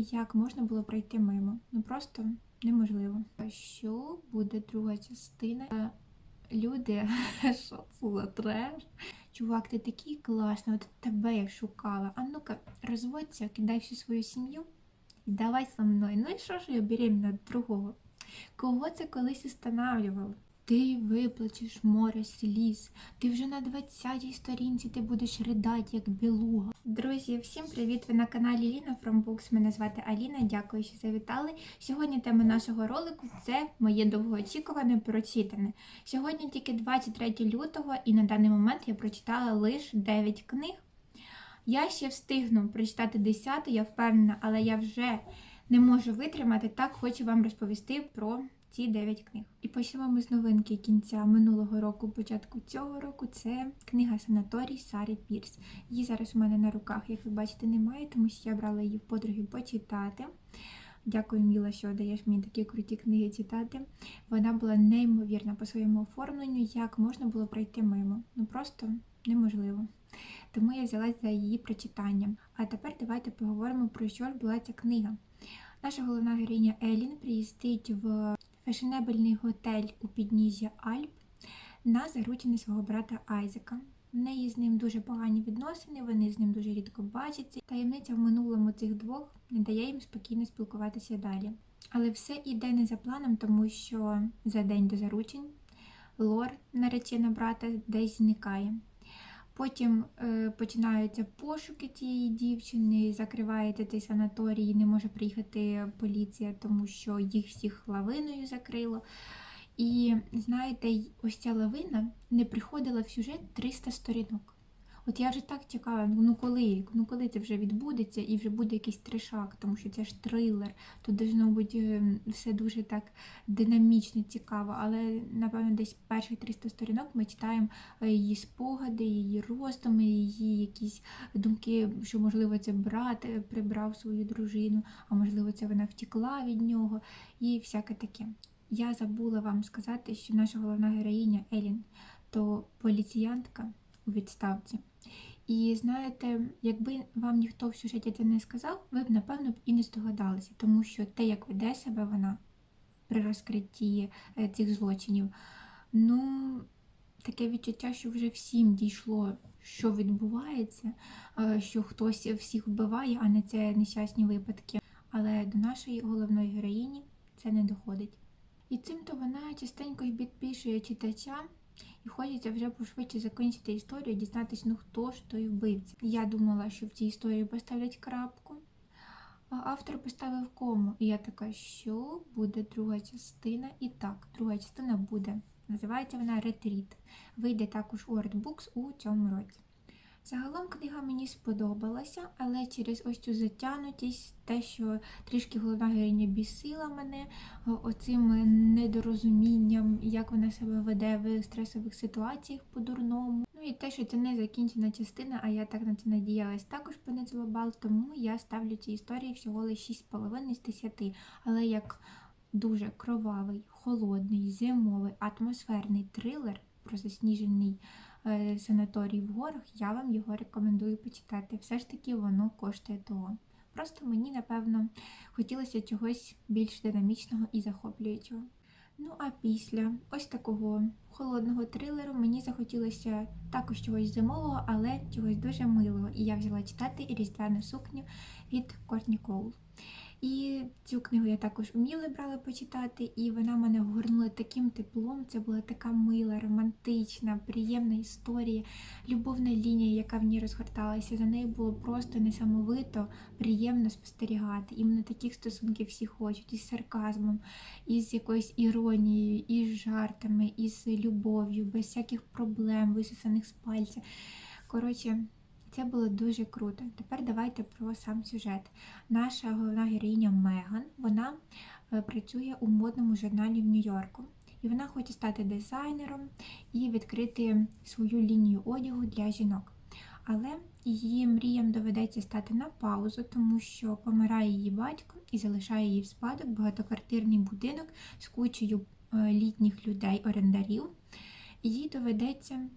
Як можна було пройти мимо? Ну просто неможливо. А що буде друга частина? Е, Люди, що це треш? Чувак, ти такий класний, от тебе я шукала. А ну-ка, розводься, кидай всю свою сім'ю і давай со мною. Ну і що ж я беременна другого? Кого це колись устанавливало? Ти виплачеш море сліз. Ти вже на 20-й сторінці ти будеш ридати, як білуга. Друзі, всім привіт! Ви на каналі Ліна From Books. Мене звати Аліна. Дякую, що завітали. Сьогодні тема нашого ролику це моє довгоочікуване прочитане. Сьогодні тільки 23 лютого, і на даний момент я прочитала лише 9 книг. Я ще встигну прочитати 10, я впевнена, але я вже не можу витримати. Так хочу вам розповісти про ці 9 книг. І почнемо з новинки кінця минулого року, початку цього року. Це книга Санаторій Сари Пірс. Її зараз у мене на руках, як ви бачите, немає, тому що я брала її в подруги почитати. Дякую, Міла, що даєш мені такі круті книги читати. Вона була неймовірна по своєму оформленню, як можна було пройти мимо. Ну просто неможливо. Тому я взялась за її прочитанням. А тепер давайте поговоримо про що ж була ця книга. Наша головна героїня Елін приїздить в фешенебельний готель у підніжжя Альп на заручення свого брата Айзека. В неї з ним дуже погані відносини, вони з ним дуже рідко бачаться. Таємниця в минулому цих двох не дає їм спокійно спілкуватися далі. Але все йде не за планом, тому що за день до заручень Лор, наречена брата, десь зникає. Потім е, починаються пошуки цієї дівчини, закривається цей санаторій, не може приїхати поліція, тому що їх всіх лавиною закрило. І знаєте, ось ця лавина не приходила в сюжет 300 сторінок. От я вже так чекала, ну ну коли, ну коли це вже відбудеться і вже буде якийсь трешак, тому що це ж трилер, тут должно бути е, все дуже так динамічно, цікаво. Але напевно десь перших 300 сторінок ми читаємо е, її спогади, її роздуми, її якісь думки, що можливо це брат е, прибрав свою дружину, а можливо, це вона втекла від нього і всяке таке. Я забула вам сказати, що наша головна героїня Елін то поліціянтка у відставці. І знаєте, якби вам ніхто в сюжеті це не сказав, ви б напевно і не здогадалися, тому що те, як веде себе вона при розкритті е, цих злочинів, ну таке відчуття, що вже всім дійшло, що відбувається, е, що хтось всіх вбиває, а не це нещасні випадки. Але до нашої головної героїні це не доходить. І цим-то вона частенько й підпішує читача, і хочеться вже пошвидше закінчити історію, дізнатися, ну хто ж той вбивця. Я думала, що в цій історії поставлять крапку. А автор поставив кому. І я така, що буде друга частина? І так, друга частина буде. Називається вона Ретріт. Вийде також у Artbooks у цьому році. Загалом книга мені сподобалася, але через ось цю затягнутість, те, що трішки головна героїня бісила мене оцим недорозумінням, як вона себе веде в стресових ситуаціях по-дурному. Ну і те, що це не закінчена частина, а я так на це надіялась, також понизила бал, тому я ставлю цій історії всього лише 6,5 з 10. Але як дуже кровавий, холодний, зимовий, атмосферний трилер про засніжений санаторій в горах, я вам його рекомендую почитати. Все ж таки воно коштує того. Просто мені, напевно, хотілося чогось більш динамічного і захоплюючого. Ну а після ось такого холодного трилеру мені захотілося також чогось зимового, але чогось дуже милого. І я взяла читати різдвяну сукню від Кортні Коул. І цю книгу я також уміли брала почитати, і вона мене вгорнула таким теплом. Це була така мила, романтична, приємна історія, любовна лінія, яка в ній розгорталася. За нею було просто несамовито приємно спостерігати. Іменно таких стосунків всі хочуть, із сарказмом, із якоюсь іронією, із жартами, із любов'ю, без всяких проблем, висосаних з пальця. Коротше. Це було дуже круто. Тепер давайте про сам сюжет. Наша головна героїня Меган, вона е, працює у модному журналі в Нью-Йорку. І вона хоче стати дизайнером і відкрити свою лінію одягу для жінок. Але її мріям доведеться стати на паузу, тому що помирає її батько і залишає їй в спадок багатоквартирний будинок з кучею е, літніх людей, орендарів. І їй доведеться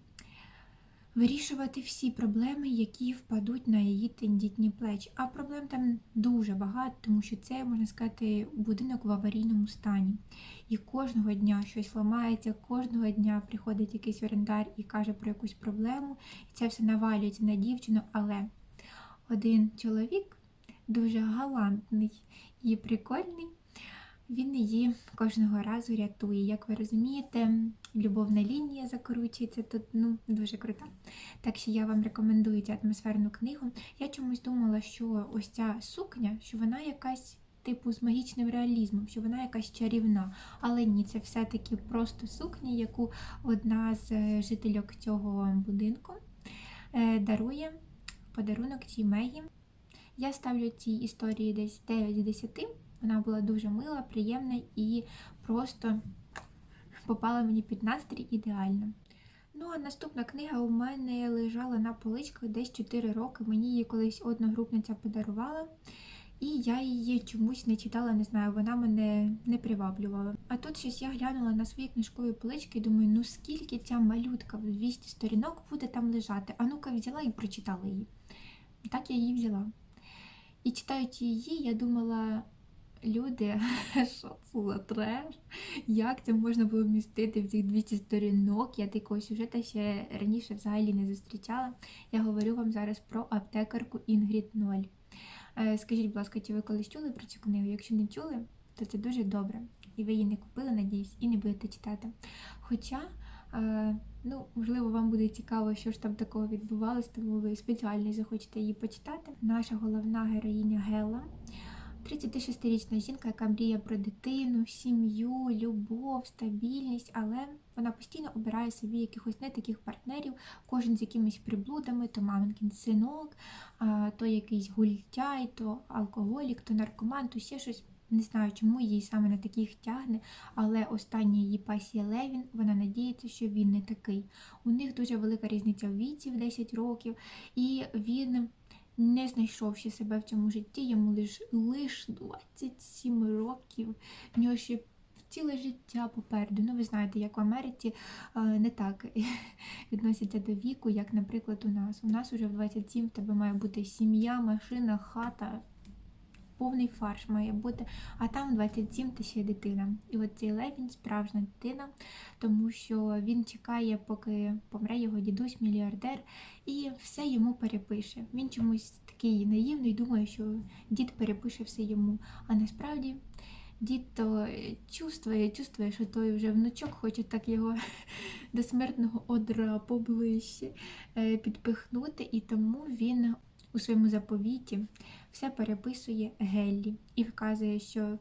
вирішувати всі проблеми, які впадуть на її тендітні плечі. А проблем там дуже багато, тому що це, можна сказати, будинок в аварійному стані. І кожного дня щось ламається, кожного дня приходить якийсь орендар і каже про якусь проблему, і це все навалюється на дівчину. Але один чоловік дуже галантний і прикольний. Він її кожного разу рятує. Як ви розумієте, любовна лінія закручується тут ну, дуже крута. Так що я вам рекомендую цю атмосферну книгу. Я чомусь думала, що ось ця сукня, що вона якась. Типу з магічним реалізмом, що вона якась чарівна. Але ні, це все-таки просто сукня, яку одна з е, жительок цього будинку е, дарує в подарунок цій Мегі. Я ставлю цій історії десь 9 з 10. Вона була дуже мила, приємна і просто попала мені під настрій ідеально. Ну, а наступна книга у мене лежала на поличках десь 4 роки. Мені її колись одногрупниця подарувала, і я її чомусь не читала, не знаю, вона мене не приваблювала. А тут щось я глянула на свої книжкові полички і думаю, ну скільки ця малютка в 200 сторінок буде там лежати. А ну-ка взяла і прочитала її. Так я її взяла. І читаючи її, я думала, люди, що це за треш? Як це можна було вмістити в цих 200 сторінок? Я такого сюжету ще раніше взагалі не зустрічала. Я говорю вам зараз про аптекарку Інгрід Ноль. Е, Скажіть, будь ласка, чи ви колись чули про цю книгу? Якщо не чули, то це дуже добре. І ви її не купили, надіюсь, і не будете читати. Хоча, е, ну, можливо, вам буде цікаво, що ж там такого відбувалось, тому ви спеціально захочете її почитати. Наша головна героїня Гела. 36-річна жінка, яка мріє про дитину, сім'ю, любов, стабільність, але вона постійно обирає собі якихось не таких партнерів, кожен з якимись приблудами, то маминкін синок, то якийсь гультяй, то алкоголік, то наркоман, то ще щось. Не знаю, чому її саме на таких тягне, але остання її пасія Левін, вона надіється, що він не такий. У них дуже велика різниця в віці в 10 років, і він не знайшовши себе в цьому житті, йому лиш, лиш 27 років, в нього ще ціле життя попереду. Ну, ви знаєте, як в Америці е, не так відносяться до віку, як, наприклад, у нас. У нас уже в 27 в тебе має бути сім'я, машина, хата. Повний фарш має бути, а там 27 ти ще дитина. І от цей Левін справжня дитина, тому що він чекає, поки помре його дідусь, мільярдер, і все йому перепише. Він чомусь такий наївний, думає, що дід перепише все йому. А насправді дід то чувствує, чувствує, що той вже внучок хоче так його до смертного одра поближче е, підпихнути, і тому він у своєму заповіті все переписує Геллі і вказує, що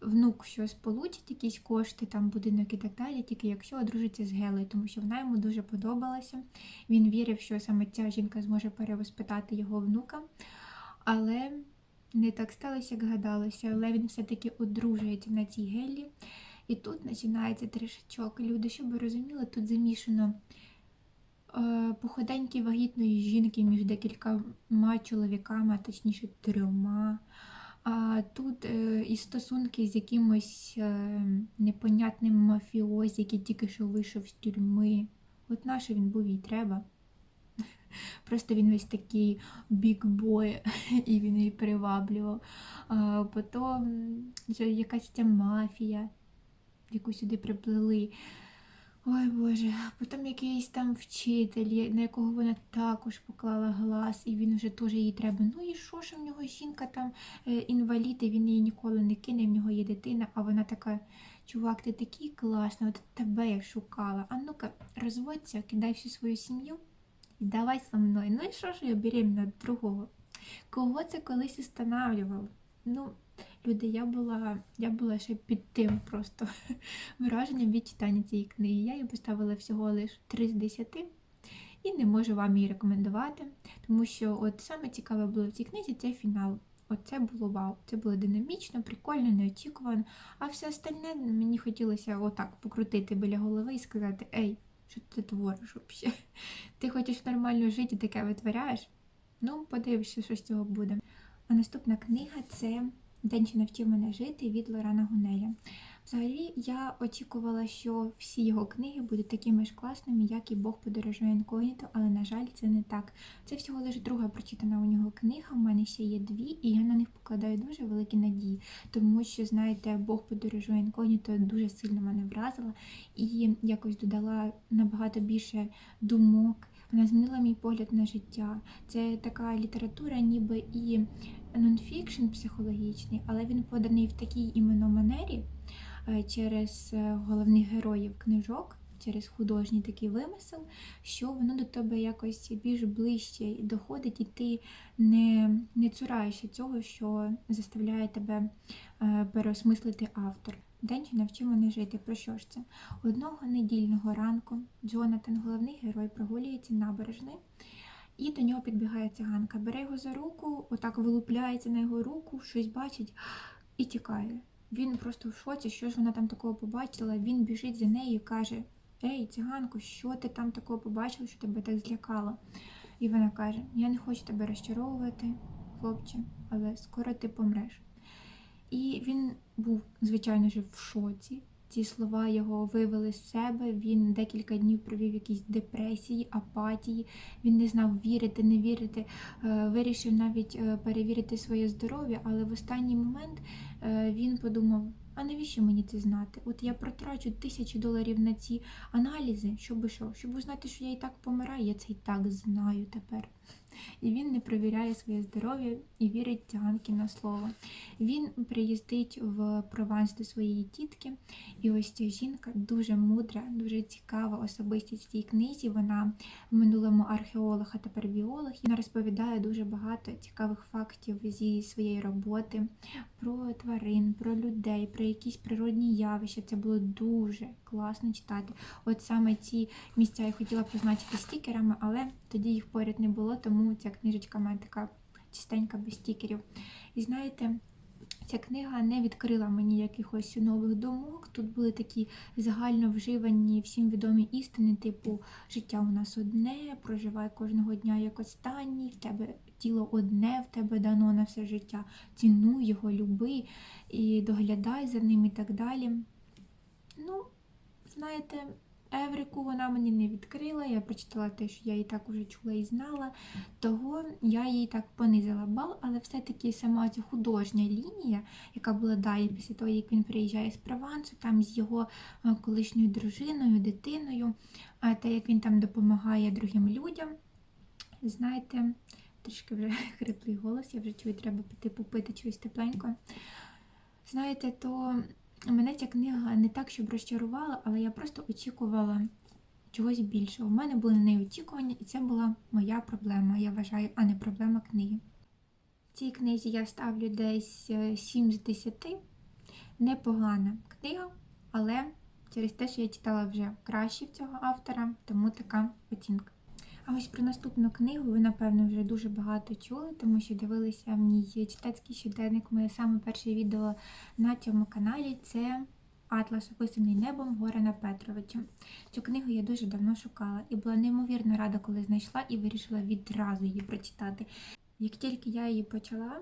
внук щось получить, якісь кошти, там будинок і так далі, тільки якщо одружиться з Гелею, тому що вона йому дуже подобалася. Він вірив, що саме ця жінка зможе перевоспитати його внука. Але не так сталося, як гадалося. Але він все-таки одружується на цій Геллі. І тут починається трішечок. Люди, щоб ви розуміли, тут замішано походеньки вагітної жінки між декількома чоловіками, точніше трьома. А тут е, і стосунки з якимось е, непонятним мафіозі, який тільки що вийшов з тюрми. От наше він був їй треба. Просто він весь такий бікбой, і він її приваблював. А, потім якась ця мафія, яку сюди приплели. Ой Боже, потім якийсь там вчитель, на якого вона також поклала глаз, і він вже теж їй треба. Ну і що ж в нього жінка там е, інвалід, і він її ніколи не кине, в нього є дитина, а вона така, чувак, ти такий класний, от тебе я шукала. А ну-ка, розводься, кидай всю свою сім'ю і давай со мною. Ну і що ж я беременна другого? Кого це колись устанавливало? Ну, люди, я була, я була ще під тим просто враженням від читання цієї книги. Я їй поставила всього лише 3 з 10 і не можу вам її рекомендувати, тому що от саме цікаве було в цій книзі це фінал. От це було вау. Це було динамічно, прикольно, неочікувано. А все остальне мені хотілося отак покрутити біля голови і сказати: Ей, що ти твориш взагалі? Ти хочеш нормально жити, таке витворяєш? Ну, подивишся, що з цього буде. А наступна книга це День, що навчив мене жити від Лорана Гунеля. Взагалі, я очікувала, що всі його книги будуть такими ж класними, як і Бог подорожує інкогніто, але, на жаль, це не так. Це всього лише друга прочитана у нього книга. У мене ще є дві, і я на них покладаю дуже великі надії, тому що, знаєте, Бог подорожує інкогніто дуже сильно мене вразила і якось додала набагато більше думок. Вона змінила мій погляд на життя. Це така література, ніби і нонфікшн психологічний, але він поданий в такій іменно манері е, через е, головних героїв книжок, через художній такий вимисел, що воно до тебе якось більш ближче доходить, і ти не, не цураєшся цього, що заставляє тебе е, переосмислити автор. День, що навчив мене жити. Про що ж це? Одного недільного ранку Джонатан, головний герой, прогулюється набережною, і до нього підбігає циганка. Бере його за руку, отак вилупляється на його руку, щось бачить і тікає. Він просто в шоці, що ж вона там такого побачила. Він біжить за нею і каже: Ей, циганко, що ти там такого побачила, що тебе так злякало? І вона каже: Я не хочу тебе розчаровувати, хлопче, але скоро ти помреш. І він був, звичайно ж, в шоці. Ці слова його вивели з себе. Він декілька днів провів в якійсь депресії, апатії. Він не знав вірити, не вірити. Е, Вирішив навіть е, перевірити своє здоров'я, але в останній момент е, він подумав: а навіщо мені це знати? От я протрачу тисячі доларів на ці аналізи, щоб що? Щоб узнати, що я і так помираю, я це і так знаю тепер. І він не перевіряє своє здоров'я і вірить циганки на слово. Він приїздить в Прованс до своєї тітки, і ось ця жінка дуже мудра, дуже цікава особистість в цій книзі. Вона в минулому археолог, а тепер біолог. Вона розповідає дуже багато цікавих фактів зі своєї роботи про тварин, про людей, про якісь природні явища. Це було дуже класно читати. От саме ці місця я хотіла позначити стікерами, але тоді їх поряд не було, тому ця книжечка мене така чистенька без стікерів. І знаєте, ця книга не відкрила мені якихось нових думок. Тут були такі загально вживані всім відомі істини, типу життя у нас одне, проживай кожного дня як останній, в тебе тіло одне, в тебе дано на все життя. Цінуй його, люби і доглядай за ним і так далі. Ну, знаєте, Еврику вона мені не відкрила. Я прочитала те, що я і так уже чула і знала. Того я їй так понизила бал, але все-таки сама ця художня лінія, яка була далі після того, як він приїжджає з Провансу, там з його е, колишньою дружиною, дитиною, а те, як він там допомагає другим людям. Знаєте, трішки вже хриплий голос, я вже чую, треба піти попити чогось тепленького. Знаєте, то мене ця книга не так, щоб розчарувала, але я просто очікувала чогось більшого. У мене були на неї очікування, і це була моя проблема, я вважаю, а не проблема книги. Цій книзі я ставлю десь е, 7 з 10. Непогана книга, але через те, що я читала вже краще в цього автора, тому така оцінка. А ось про наступну книгу ви, напевно, вже дуже багато чули, тому що дивилися мій читацький щоденник. Моє саме перше відео на цьому каналі це Атлас, описаний небом Горана Петровича. Цю книгу я дуже давно шукала і була неймовірно рада, коли знайшла і вирішила відразу її прочитати. Як тільки я її почала,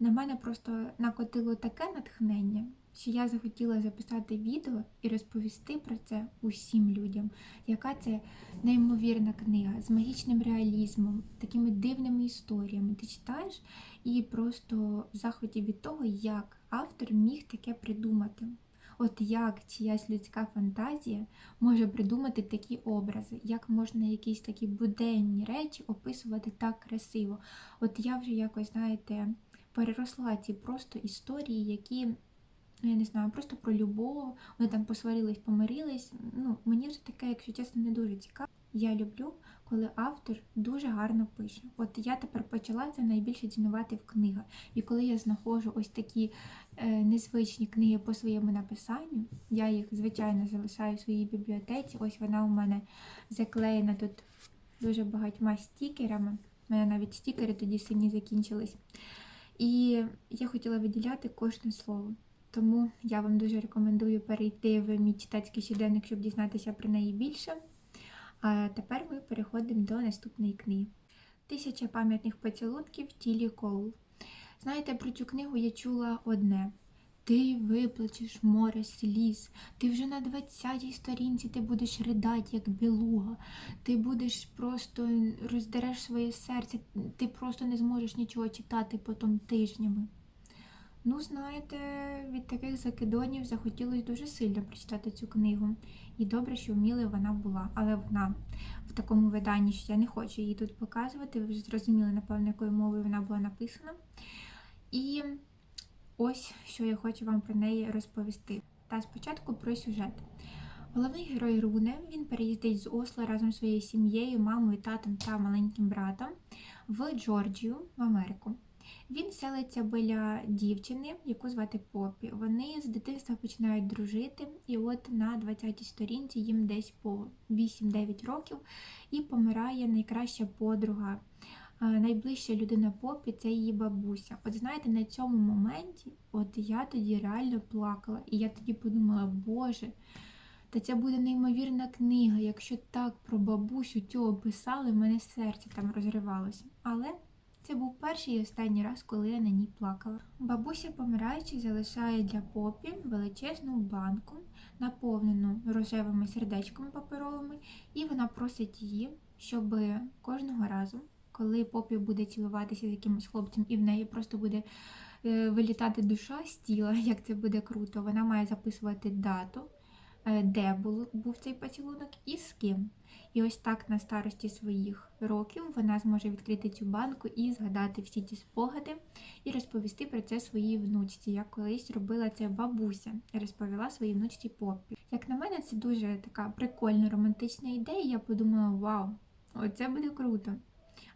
на мене просто накотило таке натхнення, що я захотіла записати відео і розповісти про це усім людям, яка це неймовірна книга з магічним реалізмом, такими дивними історіями. Ти читаєш і просто в захваті від того, як автор міг таке придумати. От як чиясь людська фантазія може придумати такі образи, як можна якісь такі буденні речі описувати так красиво. От я вже якось, знаєте, переросла ці просто історії, які, ну я не знаю, просто про любов, вони там посварились, помирились. Ну, мені вже таке, якщо чесно, не дуже цікаво. Я люблю, коли автор дуже гарно пише. От я тепер почала це найбільше цінувати в книгах. І коли я знаходжу ось такі е, незвичні книги по своєму написанню, я їх, звичайно, залишаю в своїй бібліотеці. Ось вона у мене заклеєна тут дуже багатьма стікерами. У мене навіть стікери тоді сині закінчились. І я хотіла виділяти кожне слово. Тому я вам дуже рекомендую перейти в мій читацький щоденник, щоб дізнатися про неї більше. А тепер ми переходимо до наступної книги. Тисяча пам'ятних поцілунків Тілі Коул. Знаєте, про цю книгу я чула одне. Ти виплачеш море сліз, ти вже на 20-й сторінці ти будеш ридати, як білуга, ти будеш просто роздереш своє серце, ти просто не зможеш нічого читати потім тижнями. Ну, знаєте, від таких закидонів захотілося дуже сильно прочитати цю книгу. І добре, що вміли вона була, але вона в такому виданні, що я не хочу її тут показувати. Ви вже зрозуміли, напевно, якою мовою вона була написана. І ось що я хочу вам про неї розповісти. Та спочатку про сюжет. Головний герой Руне він переїздить з Осло разом зі своєю сім'єю, мамою, татом та маленьким братом в Джорджію, в Америку. Він селиться біля дівчини, яку звати Поппі. Вони з дитинства починають дружити, і от на 20-й сторінці їм десь по 8-9 років і помирає найкраща подруга. Е, Найближча людина Поппі це її бабуся. От знаєте, на цьому моменті, от я тоді реально плакала, і я тоді подумала, Боже, та це буде неймовірна книга. Якщо так про бабусю цю описали, в мене серце там розривалося. Але це був перший і останній раз, коли я на ній плакала. Бабуся, помираючи, залишає для попі величезну банку, наповнену рожевими сердечками паперовими, і вона просить її, щоб кожного разу, коли попі буде цілуватися з якимось хлопцем, і в неї просто буде е, вилітати душа з тіла, як це буде круто, вона має записувати дату, де був, був цей поцілунок і з ким. І ось так на старості своїх років вона зможе відкрити цю банку і згадати всі ці спогади і розповісти про це своїй внучці. Я колись робила це бабуся і розповіла своїй внучці Поппі. Як на мене, це дуже така прикольна романтична ідея. Я подумала, вау, оце буде круто.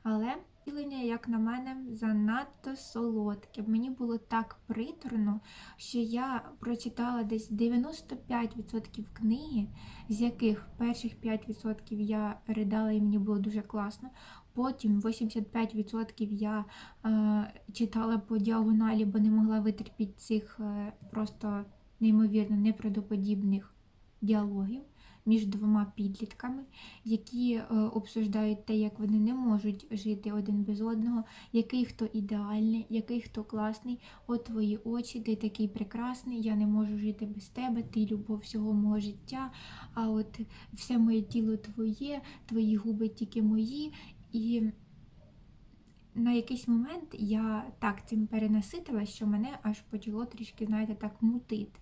Але втілення, як на мене, занадто солодке. Мені було так приторно, що я прочитала десь 95% книги, з яких перших 5% я ридала і мені було дуже класно. Потім 85% я е, читала по діагоналі, бо не могла витерпіти цих е, просто неймовірно неправдоподібних діалогів між двома підлітками, які е, обсуждають те, як вони не можуть жити один без одного, який хто ідеальний, який хто класний. От твої очі, ти такий прекрасний, я не можу жити без тебе, ти любов всього мого життя, а от все моє тіло твоє, твої губи тільки мої. І на якийсь момент я так цим перенаситила, що мене аж почало трішки, знаєте, так мутити.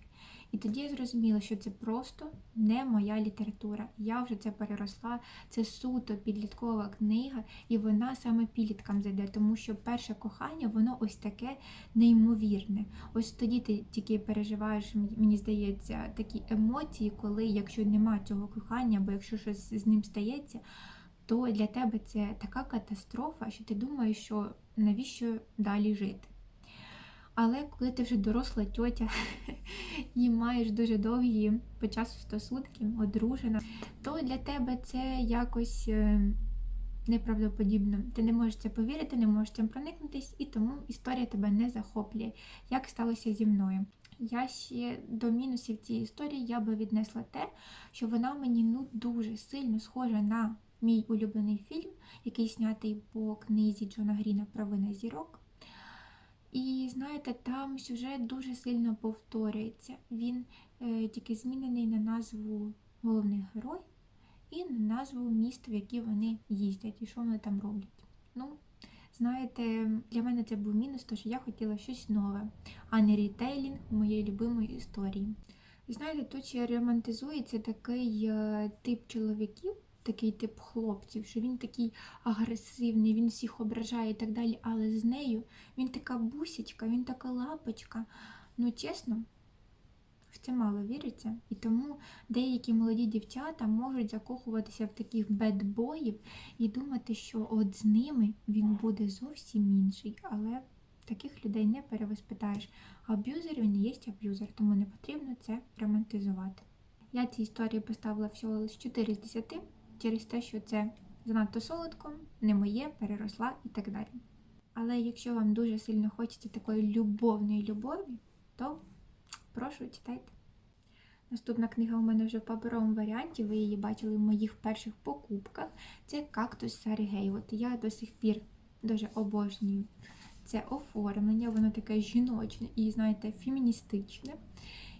І тоді я зрозуміла, що це просто не моя література. Я вже це переросла. Це суто підліткова книга, і вона саме підліткам зайде, тому що перше кохання, воно ось таке неймовірне. Ось тоді ти тільки переживаєш, мені здається, такі емоції, коли якщо нема цього кохання, або якщо щось з ним стається, то для тебе це така катастрофа, що ти думаєш, що навіщо далі жити. Але коли ти вже доросла тьотя і маєш дуже довгі по часу стосунки, одружена, то для тебе це якось е, неправдоподібно. Ти не можеш це повірити, не можеш цим проникнутись, і тому історія тебе не захоплює, як сталося зі мною. Я ще до мінусів цієї історії я би віднесла те, що вона мені ну дуже сильно схожа на мій улюблений фільм, який знятий по книзі Джона Гріна Правина зірок. І знаєте, там сюжет дуже сильно повторюється. Він е, тільки змінений на назву головних героїв і на назву міст, в які вони їздять і що вони там роблять. Ну, знаєте, для мене це був мінус, тому що я хотіла щось нове, а не рітейлінг моєї любимої історії. Знаєте, тут ще романтизується такий е, тип чоловіків, такий тип хлопців, що він такий агресивний, він всіх ображає і так далі. Але з нею він така бусічка, він така лапочка. Ну, чесно, в це мало віриться. І тому деякі молоді дівчата можуть закохуватися в таких бедбоїв і думати, що от з ними він буде зовсім інший. Але таких людей не перевоспитаєш. Аб'юзер він є аб'юзер, тому не потрібно це романтизувати. Я цій історії поставила всього лише 4 з 10 через те, що це занадто солодко, не моє, переросла і так далі. Але якщо вам дуже сильно хочеться такої любовної любові, то прошу читайте. Наступна книга у мене вже в паперовому варіанті, ви її бачили в моїх перших покупках. Це кактус Сарі Гей. От я до сих пір дуже обожнюю це оформлення, воно таке жіночне і, знаєте, феміністичне.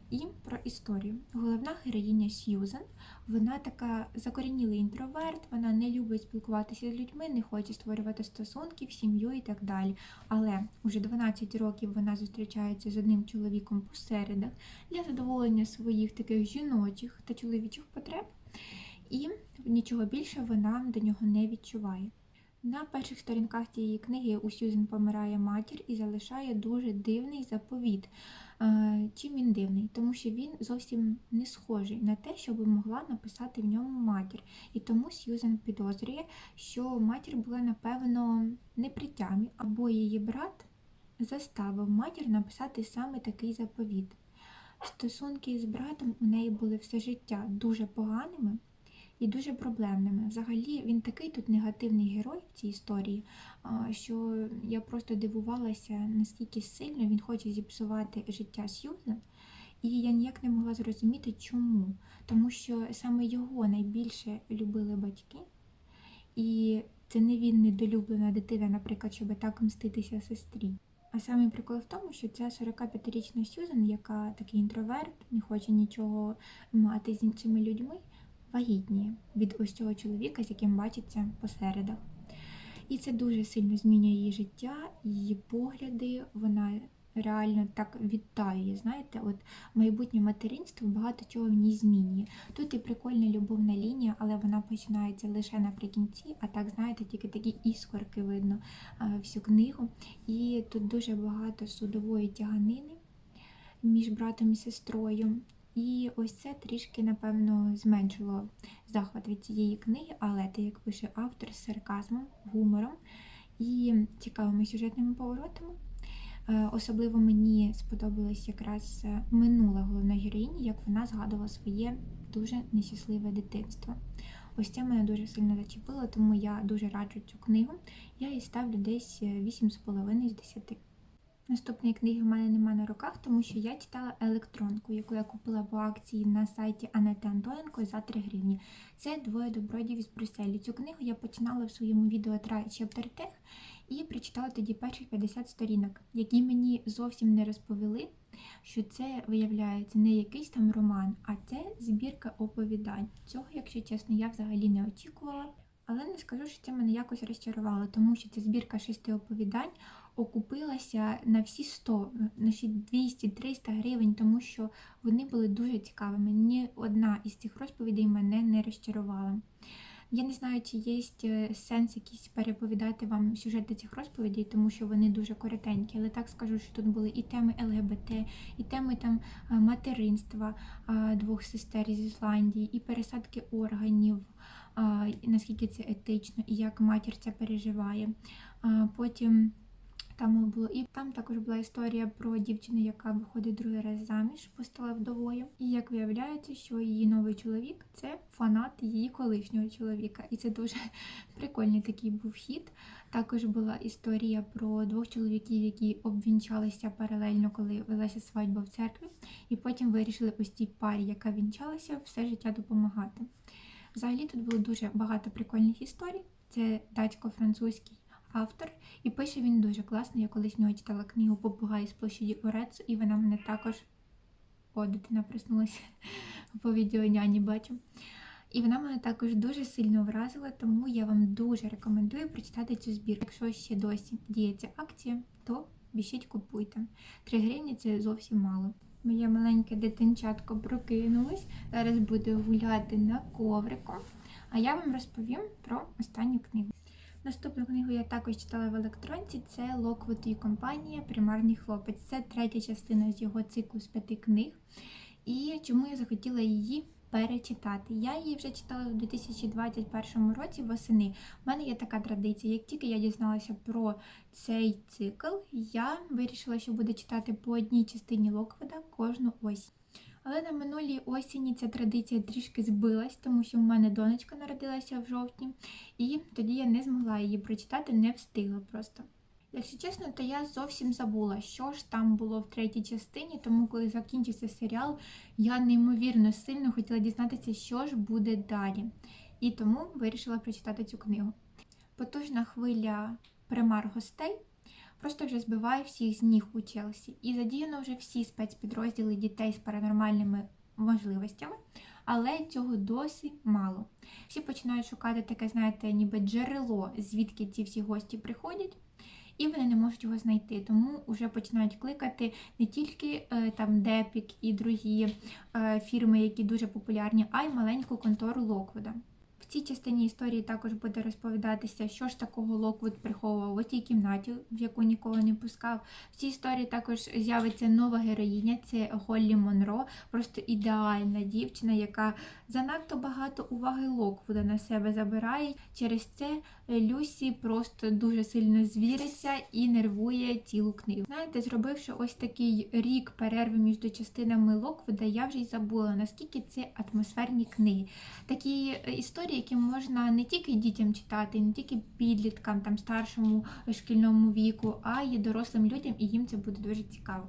І про історію. Головна героїня Сьюзен, вона така закорінілий інтроверт, вона не любить спілкуватися з людьми, не хоче створювати стосунків, сім'ю і так далі. Але вже 12 років вона зустрічається з одним чоловіком посередах для задоволення своїх таких жіночих та чоловічих потреб, і нічого більше вона до нього не відчуває. На перших сторінках цієї книги у Сьюзен помирає матір і залишає дуже дивний заповіт. Е, Чим він дивний? Тому що він зовсім не схожий на те, що би могла написати в ньому матір. І тому Сьюзен підозрює, що матір була, напевно, не при тямі, або її брат заставив матір написати саме такий заповіт. Стосунки з братом у неї були все життя дуже поганими і дуже проблемними. Взагалі, він такий тут негативний герой в цій історії, що я просто дивувалася, наскільки сильно він хоче зіпсувати життя Сьюзен. І я ніяк не могла зрозуміти, чому. Тому що саме його найбільше любили батьки. І це не він недолюблена дитина, наприклад, щоб так мститися сестрі. А саме прикол в тому, що ця 45-річна Сьюзен, яка такий інтроверт, не хоче нічого мати з іншими людьми, вагітніє від ось цього чоловіка, з яким бачиться посередах. І це дуже сильно змінює її життя, її погляди. Вона реально так відтаює. Знаєте, от майбутнє материнство багато чого в ній змінює. Тут і прикольна любовна лінія, але вона починається лише наприкінці, а так, знаєте, тільки такі іскорки видно всю книгу. І тут дуже багато судової тяганини між братом і сестрою. І ось це трішки, напевно, зменшило захват від цієї книги, але те, як пише автор, з сарказмом, гумором і цікавими сюжетними поворотами. Е, Особливо мені сподобалось якраз е, минула головна героїня, як вона згадувала своє дуже нещасливе дитинство. Ось це мене дуже сильно зачепило, тому я дуже раджу цю книгу. Я їй ставлю десь е, 8,5 з 10. Наступної книги в мене нема на руках, тому що я читала електронку, яку я купила по акції на сайті Анети Антоненко за 3 гривні. Це двоє добродів із Брюсселі. Цю книгу я починала в своєму відео Chapter Tech і прочитала тоді перших 50 сторінок, які мені зовсім не розповіли, що це виявляється не якийсь там роман, а це збірка оповідань. Цього, якщо чесно, я взагалі не очікувала. Але не скажу, що це мене якось розчарувало, тому що ця збірка шести оповідань окупилася на всі 100, на всі 200-300 гривень, тому що вони були дуже цікавими. Ні одна із цих розповідей мене не розчарувала. Я не знаю, чи є е, сенс якийсь переповідати вам сюжети цих розповідей, тому що вони дуже коротенькі. Але так скажу, що тут були і теми ЛГБТ, і теми там е, материнства е, двох сестер із Ісландії, і пересадки органів, наскільки це етично, і як матір це переживає. Потім там було і там також була історія про дівчину, яка виходить другий раз заміж, постала вдовою. І як виявляється, що її новий чоловік це фанат її колишнього чоловіка. І це дуже прикольний такий був хід. Також була історія про двох чоловіків, які обвінчалися паралельно, коли велася свадьба в церкві, і потім вирішили ось цій парі, яка вінчалася, все життя допомагати. Взагалі тут було дуже багато прикольних історій. Це датсько-французький автор, і пише він дуже класно. Я колись в нього читала книгу Попугай з площаді Орецу, і вона мене також. О, дитина проснулася по відео няні бачу. І вона мене також дуже сильно вразила, тому я вам дуже рекомендую прочитати цю збірку. Якщо ще досі діється акція, то біжіть купуйте. 3 гривні це зовсім мало. Моє маленьке дитинчатко прокинулось, зараз буде гуляти на коврику. А я вам розповім про останню книгу. Наступну книгу я також читала в електронці. Це Локвуд і компанія Примарний хлопець. Це третя частина з його циклу з п'яти книг. І чому я захотіла її перечитати? Я її вже читала у 2021 році восени. У мене є така традиція. Як тільки я дізналася про цей цикл, я вирішила, що буду читати по одній частині Локвуда кожну осінь. Але на минулій осені ця традиція трішки збилась, тому що в мене донечка народилася в жовтні, і тоді я не змогла її прочитати, не встигла просто. Якщо чесно, то я зовсім забула, що ж там було в третій частині, тому коли закінчився серіал, я неймовірно сильно хотіла дізнатися, що ж буде далі. І тому вирішила прочитати цю книгу. Потужна хвиля примар гостей просто вже збиває всіх з ніг у Челсі. І задіяно вже всі спецпідрозділи дітей з паранормальними можливостями, але цього досі мало. Всі починають шукати таке, знаєте, ніби джерело, звідки ці всі гості приходять. І вони не можуть його знайти, тому вже починають кликати не тільки е, там Депік і другі е, фірми, які дуже популярні, а й маленьку контору Локвуда. Цій частині історії також буде розповідатися, що ж такого Локвуд приховував у тій кімнаті, в яку ніколи не пускав. В цій історії також з'явиться нова героїня, це Голлі Монро, просто ідеальна дівчина, яка занадто багато уваги Локвуда на себе забирає. Через це Люсі просто дуже сильно звіриться і нервує цілу книгу. Знаєте, зробивши ось такий рік перерви між частинами Локвуда, я вже й забула, наскільки це атмосферні книги. Такі е, історії, які можна не тільки дітям читати, не тільки підліткам, там старшому шкільному віку, а й дорослим людям, і їм це буде дуже цікаво.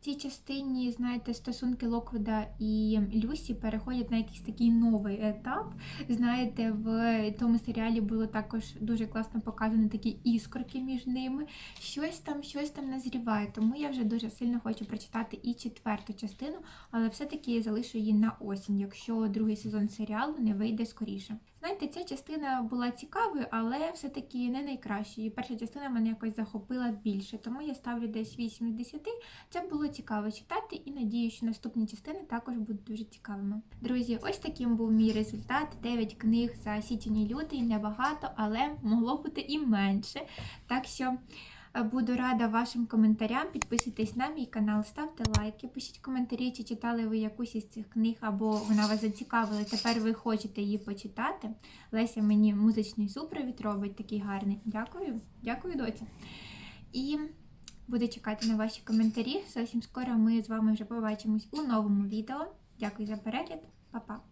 Цій частині, знаєте, стосунки Локвуда і Люсі переходять на якийсь такий новий етап. Знаєте, в тому серіалі було також дуже класно показано такі іскорки між ними. Щось там, щось там назріває. Тому я вже дуже сильно хочу прочитати і четверту частину, але все-таки я залишу її на осінь, якщо другий сезон серіалу не вийде скоріше. Знаєте, ця частина була цікавою, але все-таки не найкращою. Перша частина мене якось захопила більше, тому я ставлю десь 8 з 10. Це було цікаво читати і надію, що наступні частини також будуть дуже цікавими. Друзі, ось таким був мій результат. 9 книг за січень і лютий, небагато, але могло бути і менше. Так що. Е, Буду рада вашим коментарям. Підписуйтесь на мій канал, ставте лайки, пишіть коментарі, чи читали ви якусь із цих книг, або вона вас зацікавила. Тепер ви хочете її почитати. Леся мені музичний супровід робить такий гарний. Дякую, дякую, доці. І буду чекати на ваші коментарі. Зовсім скоро ми з вами вже побачимось у новому відео. Дякую за перегляд, Па-па!